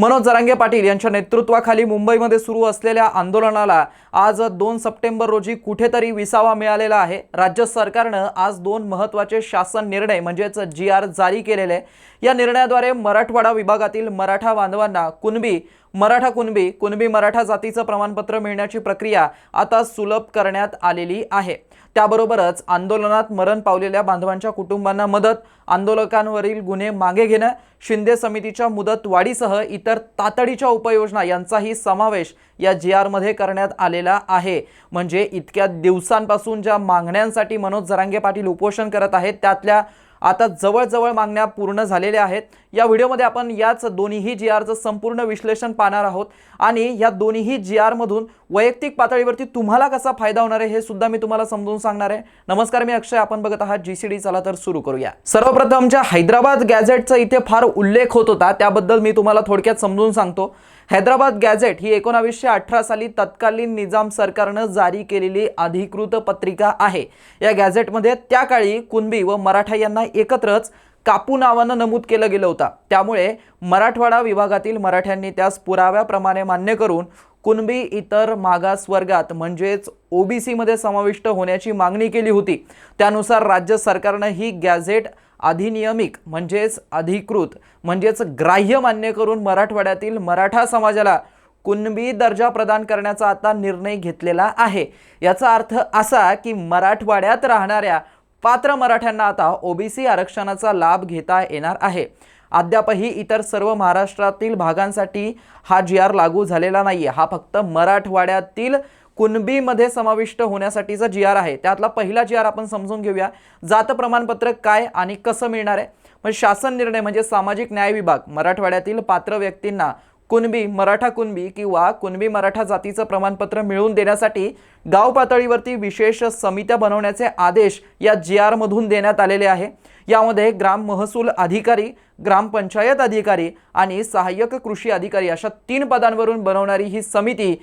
मनोज जरांगे पाटील यांच्या नेतृत्वाखाली मुंबईमध्ये सुरू असलेल्या आंदोलनाला आज दोन सप्टेंबर रोजी कुठेतरी विसावा मिळालेला आहे राज्य सरकारनं आज दोन महत्त्वाचे शासन निर्णय म्हणजेच जी आर जारी केलेले आहे. या निर्णयाद्वारे मराठवाडा विभागातील मराठा बांधवांना कुणबी मराठा कुणबी कुणबी मराठा जातीचं प्रमाणपत्र मिळण्याची प्रक्रिया आता सुलभ करण्यात आलेली आहे. त्याबरोबरच आंदोलनात मरण पावलेल्या बांधवांच्या कुटुंबांना मदत आंदोलकांवरील गुन्हे मागे घेणं शिंदे समितीच्या मुदत वाढीसह इतर तातडीच्या उपाययोजना यांचाही समावेश या जी आरमध्ये करण्यात आलेला आहे. म्हणजे इतक्या दिवसांपासून ज्या मागण्यांसाठी मनोज जरांगे पाटील उपोषण करत आहेत त्यातल्या आता जवळजवळ मागण्या पूर्ण झालेल्या आहेत. या व्हिडिओमध्ये आपण याच दोन्हीही जी आरचं संपूर्ण विश्लेषण पाहणार आहोत. आणि या दोन्हीही जी आरमधून वैयक्तिक पातळीवरती तुम्हाला कसा फायदा होणार आहे हे सुद्धा मी तुम्हाला समजून सांगणार आहे. नमस्कार मी अक्षय. आपण बघत आहात जी सी डी चला तर सुरू करूया. सर्वप्रथम ज्या हैदराबाद गॅझेटचा इथे फार उल्लेख होत होता त्याबद्दल मी तुम्हाला थोडक्यात समजून सांगतो. हैदराबाद गॅझेट ही एकोणावीसशे अठरा साली तत्कालीन निजाम सरकारनं जारी केलेली अधिकृत पत्रिका आहे. या गॅझेटमध्ये त्या काळी कुणबी व मराठा यांना एकत्रच कापू नावानं नमूद केलं गेलं होतं. त्यामुळे मराठवाडा विभागातील मराठ्यांनी त्यास पुराव्याप्रमाणे मान्य करून कुणबी इतर मागास वर्गात म्हणजेच ओबीसीमध्ये समाविष्ट होण्याची मागणी केली होती. त्यानुसार राज्य सरकारनं ही गॅझेट अधिनियमिक म्हणजेच अधिकृत म्हणजेच ग्राह्य मान्य करून मराठवाड्यातील मराठा समाजाला कुणबी दर्जा प्रदान करण्याचा आता निर्णय घेतलेला आहे. याचा अर्थ असा की मराठवाड्यात राहणाऱ्या पात्र मराठ्यांना आता ओबीसी आरक्षणाचा लाभ घेता येणार आहे. अद्यापही इतर सर्व महाराष्ट्रातील भागांसाठी हा जी आर लागू झालेला नाही हा फक्त मराठवाड्यातील कुणबीमध्ये समाविष्ट होण्यासाठीचा जी आर आहे. त्यातला पहिला जी आर आपण समजून घेऊया. जात प्रमाणपत्र काय आणि कसं मिळणार आहे? मग शासन निर्णय म्हणजे सामाजिक न्याय विभाग. मराठवाड्यातील पात्र व्यक्तींना कुणबी मराठा कुणबी किंवा कुणबी मराठा जातीचं प्रमाणपत्र मिळवून देण्यासाठी गाव पातळीवरती विशेष समित्या बनवण्याचे आदेश या जी आरमधून देण्यात आलेले आहे. यामध्ये ग्राम महसूल अधिकारी ग्रामपंचायत अधिकारी आणि सहाय्यक कृषी अधिकारी अशा तीन पदांवरून बनवणारी ही समिती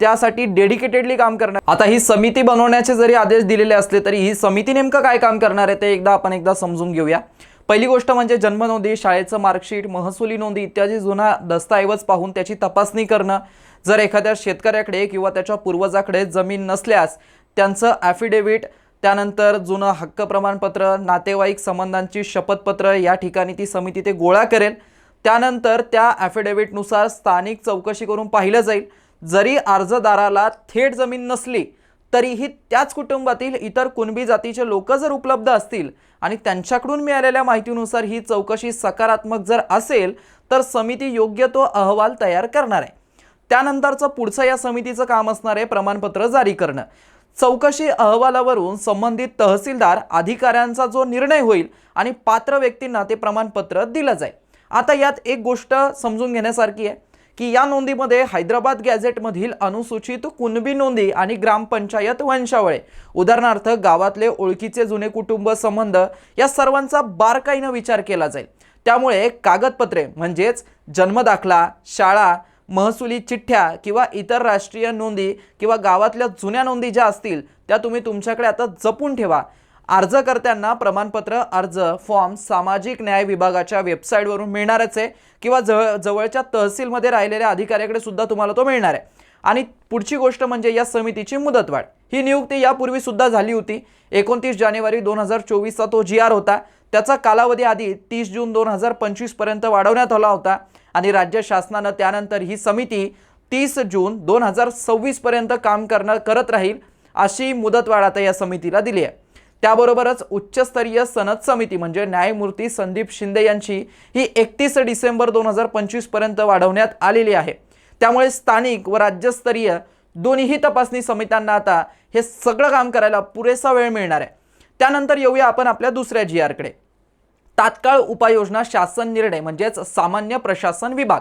त्यासाठी डेडिकेटेडली काम करणार. आता ही समिती बनवण्याचे जरी आदेश दिलेले असले तरी ही समिती नेमकं काय काम करणार आहे ते एकदा आपण एकदा समजून घेऊया. पहिली गोष्ट म्हणजे जन्मनोंदी शाळेचं मार्कशीट महसुली नोंदी इत्यादी जुना दस्तऐवज पाहून त्याची तपासणी करणं. जर एखाद्या शेतकऱ्याकडे किंवा त्याच्या पूर्वजाकडे जमीन नसल्यास त्यांचं ॲफिडेव्हिट त्यानंतर जुनं हक्क प्रमाणपत्र नातेवाईक संबंधांची शपथपत्र या ठिकाणी ती समिती ते गोळा करेल. त्यानंतर त्या ॲफिडेव्हिटनुसार स्थानिक चौकशी करून पाहिलं जाईल. जरी अर्जदाराला थेट जमीन नसली तरीही त्याच कुटुंबातील इतर कुणबी जातीचे लोक जर उपलब्ध असतील आणि त्यांच्याकडून मिळालेल्या माहितीनुसार ही चौकशी सकारात्मक जर असेल तर समिती योग्य तो अहवाल तयार करणार आहे. त्यानंतरचं पुढचं या समितीचं काम असणार आहे प्रमाणपत्र जारी करणं. चौकशी अहवालावरून संबंधित तहसीलदार अधिकाऱ्यांचा जो निर्णय होईल आणि पात्र व्यक्तींना ते प्रमाणपत्र दिलं जाईल. आता यात एक गोष्ट समजून घेण्यासारखी आहे. की या नोंदीमध्ये हैदराबाद गॅझेटमधील अनुसूचित कुणबी नोंदी आणि ग्रामपंचायत वंशावळे उदाहरणार्थ गावातले ओळखीचे जुने कुटुंब संबंध या सर्वांचा बारकाईनं विचार केला जाईल. त्यामुळे कागदपत्रे म्हणजेच जन्मदाखला शाळा महसुली चिठ्ठ्या किंवा इतर राष्ट्रीय नोंदी किंवा गावातल्या जुन्या नोंदी ज्या असतील त्या तुम्ही तुमच्याकडे आता जपून ठेवा. अर्जकर्त्यांना प्रमाणपत्र अर्ज फॉर्म सामाजिक न्याय विभागाच्या वेबसाईटवरून मिळणारच आहे. किंवा जवळ जवळच्या तहसीलमध्ये राहिलेल्या अधिकाऱ्याकडे सुद्धा तुम्हाला तो मिळणार आहे. आणि पुढची गोष्ट म्हणजे या समितीची मुदतवाढ. ही नियुक्ती यापूर्वी सुद्धा झाली होती. एकोणतीस जानेवारी दोन हजार चोवीसचा तो जी आर होता. त्याचा कालावधी आधी तीस जून दोन हजार पंचवीसपर्यंत वाढवण्यात आला होता. आणि राज्य शासनानं त्यानंतर ही समिती तीस जून दोन हजार सव्वीसपर्यंत काम करणं करत राहील अशी मुदतवाढ आता या समितीला दिली आहे. त्याबरोबरच उच्चस्तरीय सनद समिती म्हणजे न्यायमूर्ती संदीप शिंदे यांची ही एकतीस डिसेंबर दोन हजार पंचवीसपर्यंत वाढवण्यात आलेली आहे. त्यामुळे स्थानिक व राज्यस्तरीय दोन्हीही तपासणी समित्यांना आता हे सगळं काम करायला पुरेसा वेळ मिळणार आहे. त्यानंतर येऊया आपण आपल्या दुसऱ्या जी आरकडे तात्काळ उपाययोजना शासन निर्णय म्हणजेच सामान्य प्रशासन विभाग.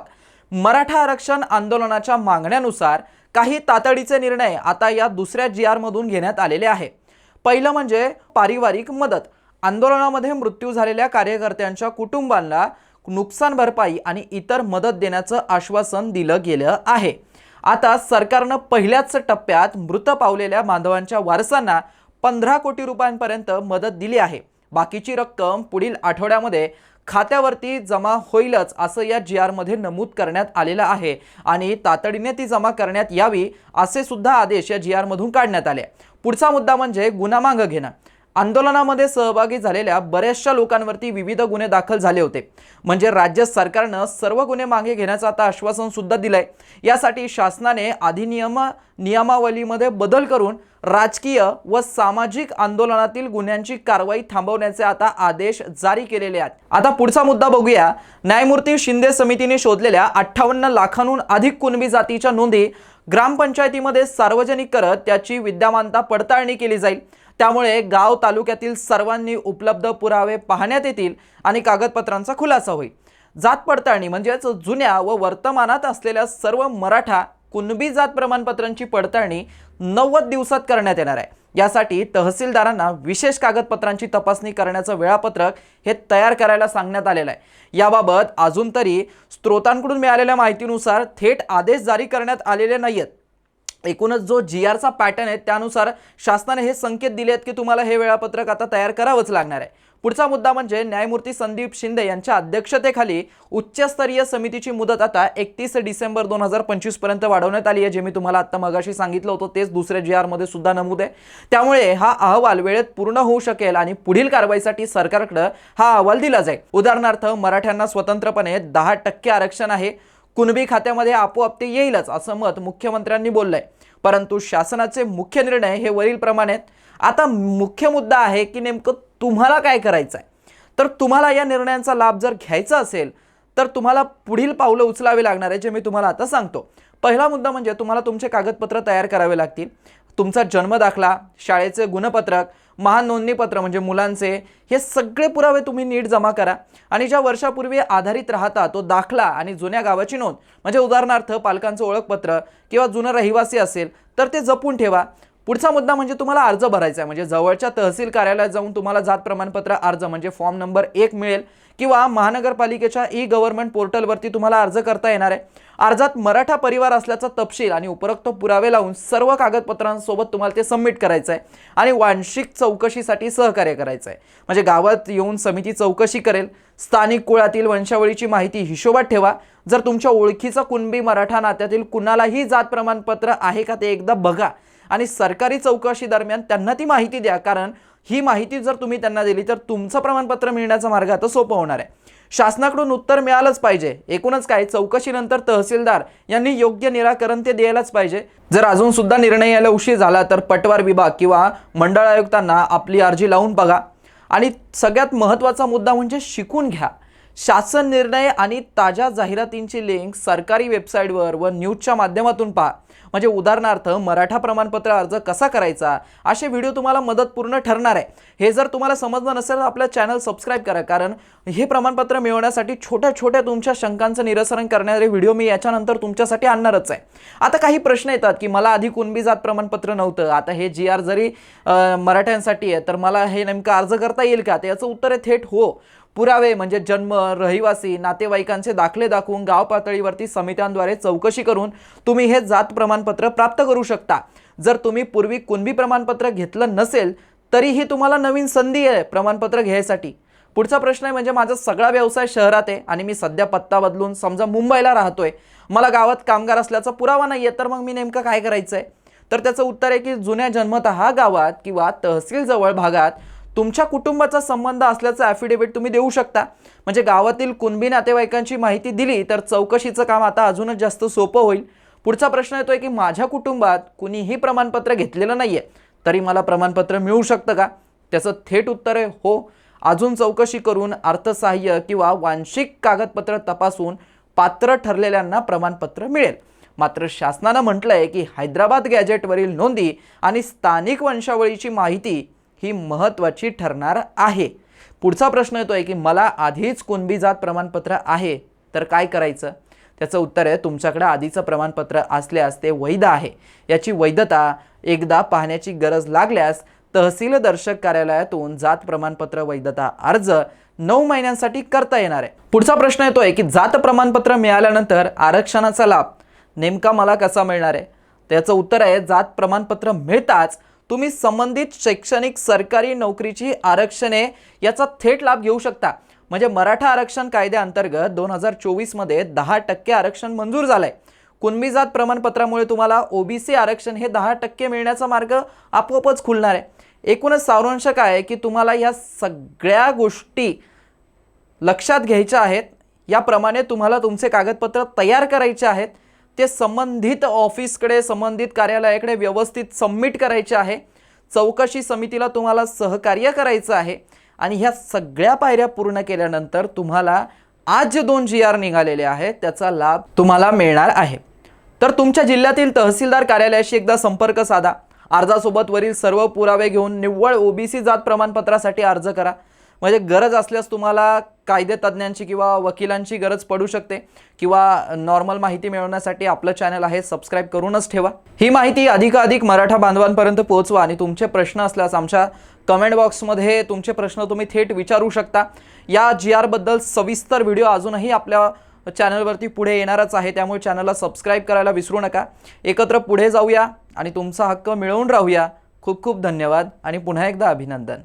मराठा आरक्षण आंदोलनाच्या मागण्यानुसार काही तातडीचे निर्णय आता या दुसऱ्या जी आरमधून घेण्यात आलेले आहे. पहिलं म्हणजे पारिवारिक मदत. आंदोलनामध्ये मृत्यू झालेल्या कार्यकर्त्यांच्या कुटुंबांना नुकसान भरपाई आणि इतर मदत देण्याचं आश्वासन दिलं गेलं आहे. आता सरकारनं पहिल्याच टप्प्यात मृत पावलेल्या बांधवांच्या वारसांना पंधरा कोटी रुपयांपर्यंत मदत दिली आहे. बाकीची रक्कम पुढील आठवड्यामध्ये खात्यावरती जमा होईलच असं या जी आरमध्ये नमूद करण्यात आलेलं आहे आणि तातडीने ती जमा करण्यात यावी असे सुद्धा आदेश या जी आरमधून काढण्यात आले. पुढचा मुद्दा म्हणजे गुन्हा मागं घेणं. आंदोलनामध्ये सहभागी झालेल्या बऱ्याचशा लोकांवरती विविध गुन्हे दाखल झाले होते. म्हणजे राज्य सरकारनं सर्व गुन्हे मागे घेण्याचं आता आश्वासन सुद्धा दिलंय. यासाठी शासनाने अधिनियम नियमावलीमध्ये बदल करून राजकीय व सामाजिक आंदोलनातील गुन्ह्यांची कारवाई थांबवण्याचे आता आदेश जारी केलेले आहेत. आता पुढचा मुद्दा बघूया. न्यायमूर्ती शिंदे समितीने शोधलेल्या अठ्ठावन्न लाखांहून अधिक कुणबी जातीच्या नोंदी ग्रामपंचायतीमध्ये सार्वजनिक करत त्याची विद्यमानता पडताळणी केली जाईल. त्यामुळे गाव तालुक्यातील सर्वांनी उपलब्ध पुरावे पाहण्यात येतील आणि कागदपत्रांचा खुलासा होईल. जात पडताळणी म्हणजेच जुन्या व वर्तमानात असलेल्या सर्व मराठा कुणबी जात प्रमाणपत्रांची पडताळणी नव्वद दिवसात करण्यात येणार आहे. यासाठी तहसीलदारांना विशेष कागदपत्रांची तपासणी करण्याचं वेळापत्रक हे तयार करायला सांगण्यात आलेलं आहे. याबाबत अजून तरी स्त्रोतांकडून मिळालेल्या माहितीनुसार थेट आदेश जारी करण्यात आलेले नाही आहेत एकूणच जो जी आरचा पॅटर्न आहे त्यानुसार शासनाने हे संकेत दिले आहेत की तुम्हाला हे वेळापत्रक आता तयार करावंच लागणार आहे. पुढचा मुद्दा म्हणजे न्यायमूर्ती संदीप शिंदे यांच्या अध्यक्षतेखाली उच्चस्तरीय समितीची मुदत आता एकतीस डिसेंबर दोन हजार पंचवीसपर्यंत वाढवण्यात आली आहे जे मी तुम्हाला आता मगाशी सांगितलं होतं तेच दुसऱ्या जी आरमध्ये सुद्धा नमूद आहे. त्यामुळे हा अहवाल वेळेत पूर्ण होऊ शकेल आणि पुढील कारवाईसाठी सरकारकडे हा अहवाल दिला जाईल. उदाहरणार्थ मराठ्यांना स्वतंत्रपणे दहा टक्के आरक्षण आहे. कुणबी खात्यामध्ये आपोआप ते येईलच असं मत मुख्यमंत्र्यांनी बोललंय. परंतु शासनाचे मुख्य निर्णय हे वरीलप्रमाणे आहेत. आता मुख्य मुद्दा आहे की नेमकं तुम्हाला काय करायचं आहे तर तुम्हाला या निर्णयांचा लाभ जर घ्यायचा असेल तर तुम्हाला पुढील पावलं उचलावी लागणार आहे जे मी तुम्हाला आता सांगतो. पहिला मुद्दा म्हणजे तुम्हाला तुमचे कागदपत्र तयार करावे लागतील. तुमचा जन्मदाखला शाळेचे गुणपत्रक महान नोंदणीपत्र म्हणजे मुलांचे हे सगळे पुरावे तुम्ही नीट जमा करा. आणि ज्या वर्षापूर्वी आधारित राहता तो दाखला आणि जुन्या गावाची नोंद. म्हणजे उदाहरणार्थ पालकांचं ओळखपत्र किंवा जुनं रहिवासी असेल तर ते जपून ठेवा. पुढचा मुद्दा म्हणजे तुम्हाला अर्ज भरायचा आहे. म्हणजे जवळच्या तहसील कार्यालयात जाऊन तुम्हाला जात प्रमाणपत्र अर्ज म्हणजे फॉर्म नंबर एक मिळेल. किंवा महानगरपालिकेच्या ई गव्हर्नमेंट पोर्टलवरती तुम्हाला अर्ज करता येणार आहे. अर्जात मराठा परिवार असल्याचा तपशील आणि उपरोक्त पुरावे लावून सर्व कागदपत्रांसोबत तुम्हाला ते सबमिट करायचं आहे. आणि वांशिक चौकशीसाठी सहकार्य करायचं आहे. म्हणजे गावात येऊन समिती चौकशी करेल. स्थानिक कुळातील वंशावळीची माहिती हिशोबात ठेवा. जर तुमच्या ओळखीचा कुणबी मराठा नात्यातील कुणालाही जात प्रमाणपत्र आहे का ते एकदा बघा. आणि सरकारी चौकशी दरम्यान त्यांना ती माहिती द्या. कारण ही माहिती जर तुम्ही त्यांना दिली तर तुमचं प्रमाणपत्र मिळण्याचा मार्ग आता सोपं होणार आहे. शासनाकडून उत्तर मिळालंच पाहिजे. एकूणच काय? चौकशीनंतर तहसीलदार यांनी योग्य निराकरण ते द्यायलाच पाहिजे. जर अजून सुद्धा निर्णय यायला उशीर झाला तर पटवार विभाग किंवा मंडळ आयुक्तांना आपली अर्जी लावून बघा. आणि सगळ्यात महत्त्वाचा मुद्दा म्हणजे शिकून घ्या. शासन निर्णय आणि ताज्या जाहिरातींची लिंक सरकारी वेबसाईटवर व न्यूजच्या माध्यमातून पहा. म्हणजे उदाहरणार्थ मराठा प्रमाणपत्र अर्ज कसा करायचा? असे व्हिडिओ तुम्हाला मदतपूर्ण ठरणार आहे. हे जर तुम्हाला समजलं नसेल तर आपलं चॅनल सबस्क्राईब करा. कारण हे प्रमाणपत्र मिळवण्यासाठी छोट्या छोट्या तुमच्या शंकांचं निरसरण करणारे व्हिडिओ मी याच्यानंतर तुमच्यासाठी आणणारच आहे. आता काही प्रश्न येतात की मला आधी कुणबी जात प्रमाणपत्र नव्हतं. आता हे जी आर जरी मराठ्यांसाठी आहे तर मला हे नेमकं अर्ज करता येईल का? तर याचं उत्तर आहे थेट हो. पुरावे म्हणजे जन्म रहिवासी नातेवाईकांचे दाखले दाखवून गाव पातळीवरती समित्यांद्वारे चौकशी करून तुम्ही हे जात प्रमाणपत्र प्राप्त करू शकता. जर तुम्ही पूर्वी कुणबी प्रमाणपत्र घेतलं नसेल तरीही तुम्हाला नवीन संधी आहे प्रमाणपत्र घ्यायसाठी. पुढचा प्रश्न आहे म्हणजे माझा सगळा व्यवसाय शहरात आहे आणि मी सध्या पत्ता बदलून समजा मुंबईला राहतोय. मला गावात कामगार असल्याचा पुरावा नाही आहे तर मग मी नेमकं काय करायचं आहे तर त्याचं उत्तर आहे की जुन्या जन्मतः गावात किंवा तहसीलजवळ भागात तुमच्या कुटुंबाचा संबंध असल्याचं ॲफिडेव्हिट तुम्ही देऊ शकता. म्हणजे गावातील कुणबी नातेवाईकांची माहिती दिली तर चौकशीचं काम आता अजूनच जास्त सोपं होईल. पुढचा प्रश्न येतोय की माझ्या कुटुंबात कुणीही प्रमाणपत्र घेतलेलं नाही आहे तरी मला प्रमाणपत्र मिळू शकतं का? त्याचं थेट उत्तर आहे हो. अजून चौकशी करून अर्थसहाय्य किंवा वांशिक कागदपत्र तपासून पात्र ठरलेल्यांना प्रमाणपत्र मिळेल. मात्र शासनानं म्हटलंय की हैदराबाद गॅजेटवरील नोंदी आणि स्थानिक वंशावळीची माहिती ही महत्त्वाची ठरणार आहे. पुढचा प्रश्न येतो आहे की मला आधीच कुणबी जात प्रमाणपत्र आहे तर काय करायचं? त्याचं उत्तर आहे तुमच्याकडे आधीचं प्रमाणपत्र असल्यास ते वैध आहे. याची वैधता एकदा पाहण्याची गरज लागल्यास तहसील दर्शक कार्यालयातून जात प्रमाणपत्र वैधता अर्ज नऊ महिन्यांसाठी करता येणार आहे. पुढचा प्रश्न येतो आहे की जात प्रमाणपत्र मिळाल्यानंतर आरक्षणाचा लाभ नेमका मला कसा मिळणार आहे? त्याचं उत्तर आहे जात प्रमाणपत्र मिळताच तुम्ही संबंधित शैक्षणिक सरकारी नोकरीची आरक्षणे याचा थेट लाभ घेऊ शकता. म्हणजे मराठा आरक्षण कायद्याअंतर्गत दोन हजार चोवीसमध्ये दहा टक्के आरक्षण मंजूर झालंय. कुणबी जात प्रमाणपत्रामुळे तुम्हाला ओबीसी आरक्षण हे दहा टक्के मिळण्याचा मार्ग आपोआपच खुलणार आहे. एकूणच सारांश काय आहे की तुम्हाला या सगळ्या गोष्टी लक्षात घ्यायच्या आहेत. याप्रमाणे तुम्हाला तुमचे कागदपत्र तयार करायचे आहेत. ते संबंधित ऑफिसकडे संबंधित कार्यालयाकडे व्यवस्थित सबमिट करायचे आहे. चौकशी समितीला तुम्हाला सहकार्य करायचं आहे आणि ह्या सगळ्या पायऱ्या पूर्ण केल्यानंतर तुम्हाला आज जे दोन जी आर निघालेले आहेत त्याचा लाभ तुम्हाला मिळणार आहे. तर तुमच्या जिल्ह्यातील तहसीलदार कार्यालयाशी एकदा संपर्क साधा. अर्जासोबत वरील सर्व पुरावे घेऊन निव्वळ ओबीसी जात प्रमाणपत्रासाठी अर्ज करा. म्हणजे गरज असल्यास तुम्हाला कायदे तज्ज्ञांची किंवा वकिलांची गरज पडू शकते. किंवा नॉर्मल माहिती मिळवण्यासाठी आपलं चॅनल आहे सबस्क्राईब करूनच ठेवा. ही माहिती अधिकाधिक मराठा बांधवांपर्यंत पोहोचवा आणि तुमचे प्रश्न असल्यास आमच्या कमेंट बॉक्समध्ये तुमचे प्रश्न तुम्ही थेट विचारू शकता. या जी आरबद्दल सविस्तर व्हिडिओ अजूनही आपल्या चॅनलवरती पुढे येणारच आहे. त्यामुळे चॅनलला सबस्क्राईब करायला विसरू नका. एकत्र पुढे जाऊया आणि तुमचा हक्क मिळवून राहूया. खूप खूप धन्यवाद आणि पुन्हा एकदा अभिनंदन.